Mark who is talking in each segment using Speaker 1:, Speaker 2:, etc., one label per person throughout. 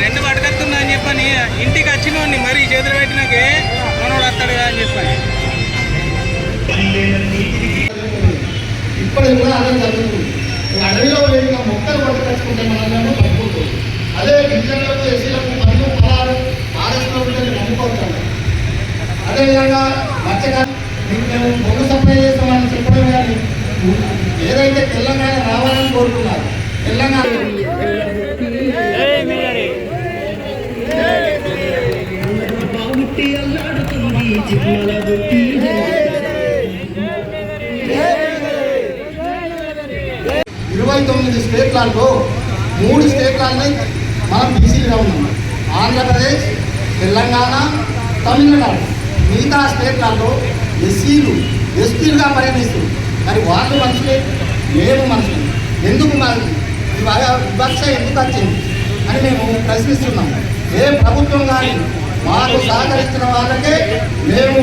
Speaker 1: రెండు పట్టుకొస్తున్నా అని చెప్పని ఇంటికి వచ్చినోడిని మరీ చేతులు పెట్టినాకే మనోడు వస్తాడు అని చెప్పని.
Speaker 2: ఇప్పటికి కూడా అదే జరుగుతుంది ఈ అడవిలో పెరిగిన మొక్కలు పట్టుకొచ్చుకుంటే మనల్ని పట్టుకుంటుంది అదే గిరిజనులకు ఎస్సీలకు పన్ను పలాలు ఆర్ఎస్లో ఉంటుందని నమ్ముకోవచ్చు అదేవిధంగా మత్స్యకారు మీకు మేము బొగ్గు సప్లై చేస్తామని చెప్పడం కానీ ఏదైతే తెలంగాణ రావాలని కోరుకున్నారు తెలంగాణ
Speaker 3: అల్లాడుతుంది జిమ్మల బుట్టి
Speaker 2: ఇరవై తొమ్మిది స్టేట్లలో మూడు స్టేట్లని మనం బీసీలుగా ఉన్నాం. ఆంధ్రప్రదేశ్ తెలంగాణ తమిళనాడు. మిగతా స్టేట్లలో ఎస్సీలు ఎస్టీలుగా పరిగణిస్తారు మరి వాళ్ళు మనుషులే మేము మనుషులు. ఎందుకు మనకి వివక్ష ఎందుకు వచ్చింది? అని మేము ప్రశ్నిస్తున్నాం. ఏ ప్రభుత్వం కానీ మాకు సహకరిస్తున్న వాళ్ళకే మేము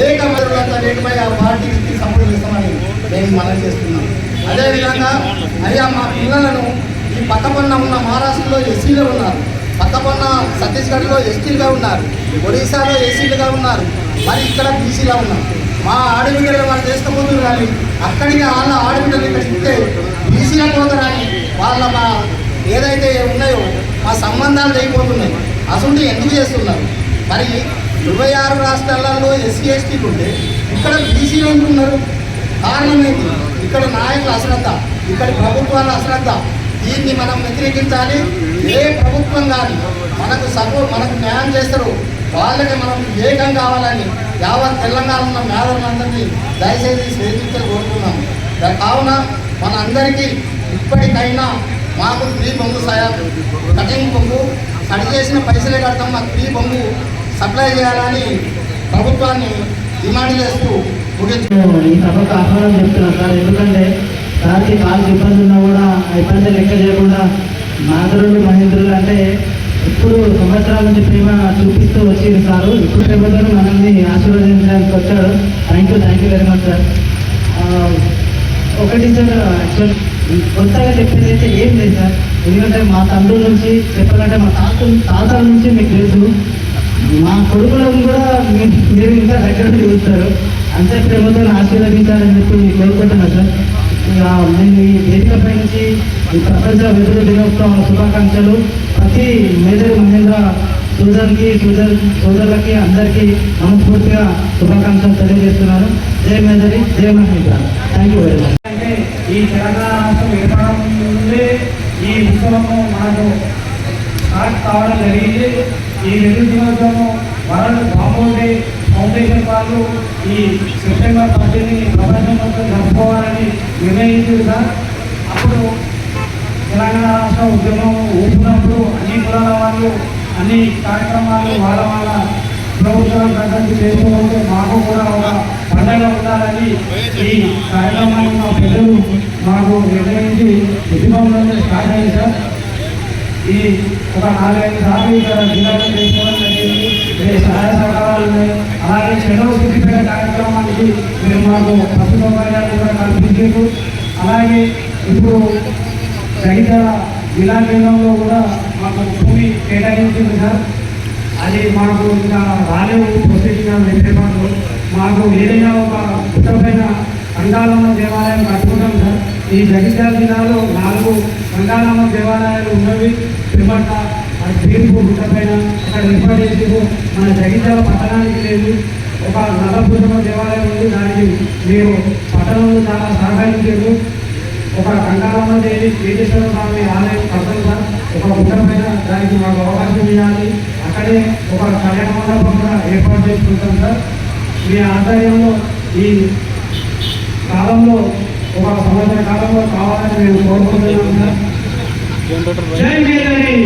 Speaker 2: ఏకమైన రేటుపై ఆ పార్టీకి సపోర్ట్ ఇస్తామని మేము మనం చేస్తున్నాం. అదేవిధంగా అయ్యా మా పిల్లలను ఈ పక్కపన్న ఉన్న మహారాష్ట్రలో ఎస్సీలు ఉన్నారు. పక్కపన్న ఛత్తీస్గఢ్లో ఎస్టీలుగా ఉన్నారు. ఒడిశాలో ఎస్సీలుగా ఉన్నారు. మరి ఇక్కడ బీసీగా ఉన్నారు. మా ఆడబిడ్డలు వాళ్ళు చేసుకోబోతున్నారు కానీ అక్కడికి వాళ్ళ ఆడబిడ్డలు ఇక్కడ ఇస్తే బీసీల పోతారని వాళ్ళ మా ఏదైతే ఉన్నాయో మా సంబంధాలు అయిపోతున్నాయి అసలు ఎందుకు చేస్తున్నారు? మరి ఇరవై ఆరు రాష్ట్రాలలో ఎస్సీ ఎస్టీలు ఉంటే ఇక్కడ బీసీలు ఉంటున్నారు కారణం ఏంటి? ఇక్కడ నాయకుల అశ్రద్ధ ఇక్కడ ప్రభుత్వాల అశ్రద్ధ దీన్ని మనం వ్యతిరేకించాలి. ఏ ప్రభుత్వం కానీ మనకు సపోర్ట్ మనకు న్యాయం చేస్తారు. వాళ్ళకి మనం ఏకం కావాలని యావత్ తెలంగాణ ఉన్న మేధావులందరినీ దయచేసి స్వేదించాలి కోరుతున్నాం. కావున మన అందరికీ ఇప్పటికైనా మాకు ఫ్రీ బొంగు సయా. కటింగ్ బొంగు కట్ చేసిన పైసలే కడతాం. మాకు ఫ్రీ బొంగు సప్లై చేయాలని ప్రభుత్వాన్ని డిమాండ్ చేస్తూ ముగించు
Speaker 4: ఈ సభకు ఆహ్వానం చెప్తున్నాను సార్. ఎందుకంటే రాత్రి వాళ్ళకి ఇబ్బంది ఉన్నా కూడా ఆ ఇబ్బంది లెక్క చేయకుండా మాధురులు మహేంద్రులు అంటే ఇప్పుడు సంవత్సరాల నుంచి ప్రేమ చూపిస్తూ వచ్చింది సారు. ఇప్పుడు ప్రేమతో మనల్ని ఆశీర్వదించడానికి వచ్చాడు. Thank you thank you very much sir ఒకటి సార్ యాక్చువల్ కొత్తగా చెప్పేది అయితే ఏం లేదు సార్. ఎందుకంటే మా తండ్రుల నుంచి చెప్పాలంటే మా తాత తాతల నుంచి మీకు తెలుసు. మా కొడుకులను కూడా మీరు ఇంకా దగ్గర చూస్తారు. అంతే ప్రేమతో ఆశీర్వదించాలని చెప్పి మీకు కోరుకుంటున్నాను సార్. ఇక వేదికపై నుంచి ఈ ప్రపంచ వెదురు దినోత్సవం శుభాకాంక్షలు. ప్రతి మేజర్ మహేంద్ర సోదరుకి సోదరు సోదరులకి అందరికీ మనస్ఫూర్తిగా శుభాకాంక్షలు తెలియజేస్తున్నాను. జయ మేజరి జయ మహేంద్ర. థ్యాంక్ యూ వెరీ మచ్
Speaker 5: అంటే ఈ తెలంగాణ రాష్ట్రం ఏర్పడడం ఈ ఉత్సవము మనకు స్టార్ట్ కావడం జరిగింది. ఈ రెండు దినోత్సవం వరల్డ్ బాంబోడే ఫౌండేషన్ వాళ్ళు ఈ సెప్టెంబర్ పద్దెనిమిది ప్రపంచం మొత్తం జరుపుకోవాలని నిర్ణయించారు సార్. అప్పుడు తెలంగాణ రాష్ట్ర ఉద్యమం ఊపినప్పుడు అన్ని కులాల వాళ్ళు అన్ని కార్యక్రమాలు వాళ్ళ వాళ్ళ ప్రభుత్వాలు తగ్గట్టు చేసుకోవాలంటే మాకు కూడా ఒక పండగ ఉండాలని ఈ కార్యక్రమాన్ని మా పెద్దలు మాకు నిర్ణయించి ఉద్యమంలోనే స్టార్ట్ అయ్యింది సార్. ఈ ఒక నాలుగైదు సార్లు ఇక్కడ జిల్లాలో చేసుకోవడం జరిగింది సహాయ సహకారాలని ఉన్నాయి? అలాగే చెడవ సిద్ధిపేట కార్యక్రమానికి మీరు మాకు పశు సౌకర్యాలు కూడా కల్పించారు. అలాగే ఇప్పుడు జగిత్యాల జిల్లా కేంద్రంలో కూడా మాకు భూమి కేటాయించింది సార్. అది మాకు ఇంకా రాలేవు ప్రొసీడింగ్ వ్యతిరేకంలో మాకు. ఏదైనా ఒక ఉత్తమైన కంగాలమ్మ దేవాలయం కట్టుకుంటాం సార్? ఈ జగిత్యాల జిల్లాలో నాలుగు కంగాలమ్మ దేవాలయాలు ఉన్నవి. తిమ్మట తీర్పు గుట్టపైన అక్కడ చేసి మన జగిత్యాల పట్టణానికి లేదు. ఒక నల్లపురమ దేవాలయం ఉంది. దానికి మీరు పట్టణంలో చాలా సహకరించారు. ఒక కంగారమ్మ దేవి కేటేశ్వర స్వామి ఆలయం కడతాం సార్ ఒక పైన దానికి మాకు అవకాశం ఇవ్వాలి. అక్కడే ఒక కళ్యాణ మండపం కూడా ఏర్పాటు చేసుకుంటాం సార్. మీ ఆధ్వర్యంలో ఈ కాలంలో ఒక సంవత్సర కాలంలో కావాలని మేము కోరుకుంటున్నాం సార్. జై మేదరి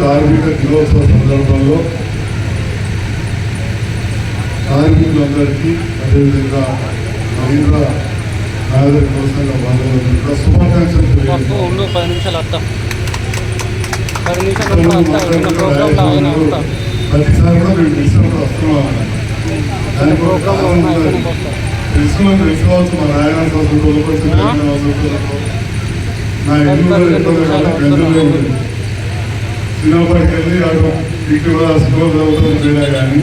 Speaker 6: కార్మిక దినోత్సవ సందర్భంలో కార్మికులందరికీ అదేవిధంగా మహీంద్ర యాదవ్ కోసంగా బాధపడుతుంది కూడా శుభాకాంక్షలు
Speaker 1: పది నిమిషాలు వస్తాం పది నిమిషాలు
Speaker 6: ప్రతిసారి కూడా మేము డిస్టర్బ్ వస్తున్నాం తెలుసుకోవచ్చు మా నాయన నా ఇల్లు ఎక్కడో కాదు గంజంలో వెళ్ళి అటు ఇక్కడ స్కూల్ చదువుతుంది పోయినా కానీ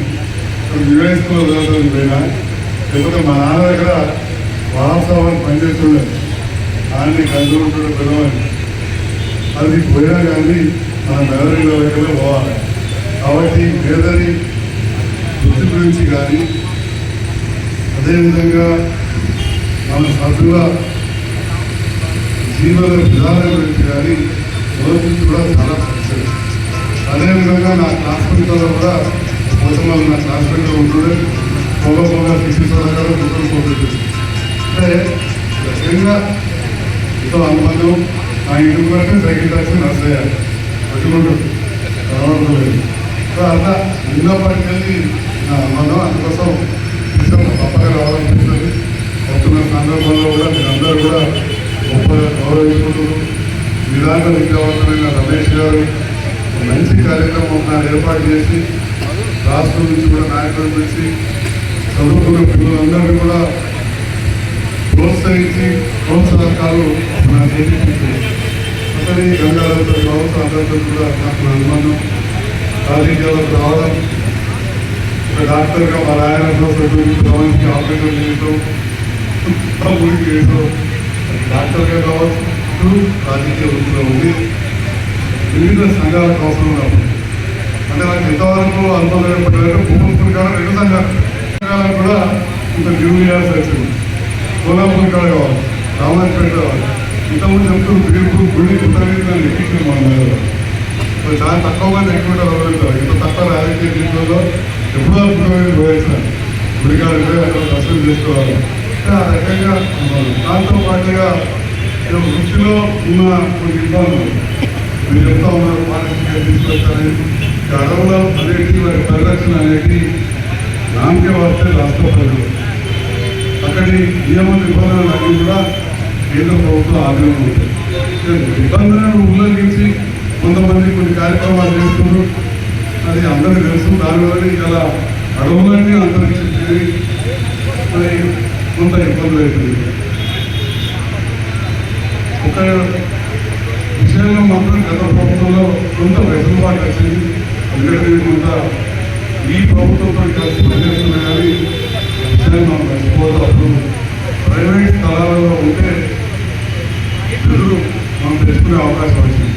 Speaker 6: యుఏ స్కూల్ చదువుతుంది పోయినా లేకపోతే మా నాన్న దగ్గర వాస్తవాన్ని పనిచేస్తుండే ఆయన్ని కందుకుంటుండే పిల్లవాడిని అది పోయినా కానీ మన మెదడు దగ్గర పోవాలి. కాబట్టి పేదరి వృత్తి గురించి కానీ అదేవిధంగా మన సభ్యుల జీవన విధానం గురించి కానీ రోజు కూడా చాలా పరిచయం అదేవిధంగా నా క్లాస్మేట్లో కూడా కోసం నా క్లాస్మేట్లో ఉంటుండే. పొగ పొగ శిశు సహకారం ముక్కలు అంటే ముఖ్యంగా ఎంతో అనుబంధం. ఆ ఇంటి వరకు సైకిల్ టాక్సీ నడుస్తాయి అటువంటి కనబడలేదు సో అట్లా చిన్నప్పటికెళ్ళి నా అనుబంధం అందుకోసం విషయం తప్పగా రావాలనిపిస్తుంది. వస్తున్న సందర్భంలో కూడా మీరందరూ కూడా గొప్పగా గౌరవించుకుంటున్నారు విధాన విద్యావంతమైన రమేష్ గారు మంచి కార్యక్రమం నాడు ఏర్పాటు చేసి రాష్ట్రం నుంచి కూడా నాయకులు పిలిచి చదువుకున్న పిల్లలందరినీ కూడా ప్రోత్సహించి ప్రోత్సాహకాలు నా చేపించింది అతని గంగాలతో కావచ్చు అందరితో కూడా నాకు అనుమానం అనుబంధం. రాజకీయాలకు రావడం. ఒక డాక్టర్గా మా ఆయన ప్రపంచకి ఆపరేషన్ చేయటం. ఊరికి చేయటం డాక్టర్గా కావచ్చు రాజకీయ వృత్తిలో ఉంది వివిధ సంఘాల అవసరం రాదు అంటే నాకు ఇంతవరకు అనుభవం ఏర్పడ్డారంటే భూముల కాలం రెండు సంఘాలు. కూడా ఇంత న్యూ ఇయర్స్ వచ్చింది. సోలాపూర్ కాడ కావాలి. రామాజపేట కావాలి. ఇంతకుముందు చెప్తూ బీర్పూర్ గుడి కుట్రని ఎక్కించింది మన మీద చాలా తక్కువ మంది ఎక్కువ వదులుతారు ఇంత తక్కువ రాజకీయ జీవితంలో ఎప్పుడో పుట్టిన పోయేసాను. గుడికాడికి పోయి అక్కడ దర్శనం చేసుకోవాలి. ఆ రకంగా దాంతో పాటుగా వృత్తిలో ఉన్న కొన్ని ఇబ్బందులు. మీరు చెప్తా ఉన్నారు పారిశుద్ధ్యం తీసుకొచ్చారని ఈ అడవుల వారి పరిరక్షణ అనేది రామకే వస్తే రాష్ట్ర ప్రజలు అక్కడి నియమ నిబంధనలు అన్నీ కూడా కేంద్ర ప్రభుత్వం ఆధీనంలో ఉంటాయి నిబంధనలను ఉల్లంఘించి కొంతమంది కొన్ని కార్యక్రమాలు చేస్తున్నారు అది అందరికీ తెలుసు దానివల్ల ఇలా అడవులన్నీ అంతరించింది మరి కొంత ఇబ్బందులు అవుతుంది ఒక విషయంలో మాత్రం గత ప్రభుత్వంలో కొంత వెసులుబాటు వచ్చింది. ఎందుకంటే కొంత ఈ ప్రభుత్వంతో కలిసి పనిచేస్తున్నా కానీ విషయాన్ని మనం మర్చిపోదు అప్పుడు ప్రైవేట్ స్థలాలలో ఉంటే ఎదురు మనం తెలుసుకునే అవకాశం వచ్చింది.